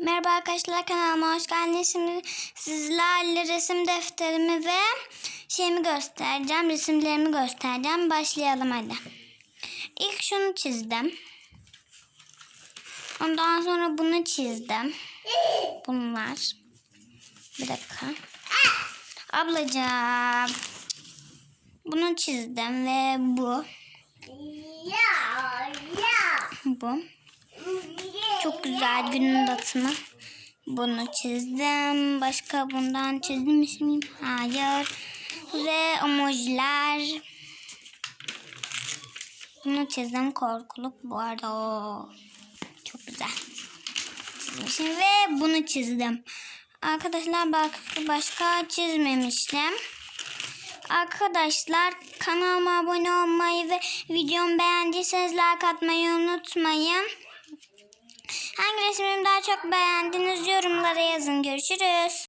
Merhaba arkadaşlar kanalıma hoş geldiniz. Şimdi sizlerle resim defterimi ve şeyimi göstereceğim. Resimlerimi göstereceğim. Başlayalım hadi. İlk şunu çizdim. Ondan sonra bunu çizdim. Bunlar. Bir dakika. Ablacığım. Bunu çizdim ve bu. Ya ya. Bu. Çok güzel günün batımı. Bunu çizdim. Başka bundan çizmiş miyim? Hayır. Ve emojiler. Bunu çizdim. Korkuluk bu arada o. Çok güzel. Çizmişim ve bunu çizdim. Arkadaşlar bak başka çizmemiştim. Arkadaşlar kanalıma abone olmayı ve videomu beğendiyseniz like atmayı unutmayın. Hangi resmimi daha çok beğendiniz yorumlara yazın. Görüşürüz.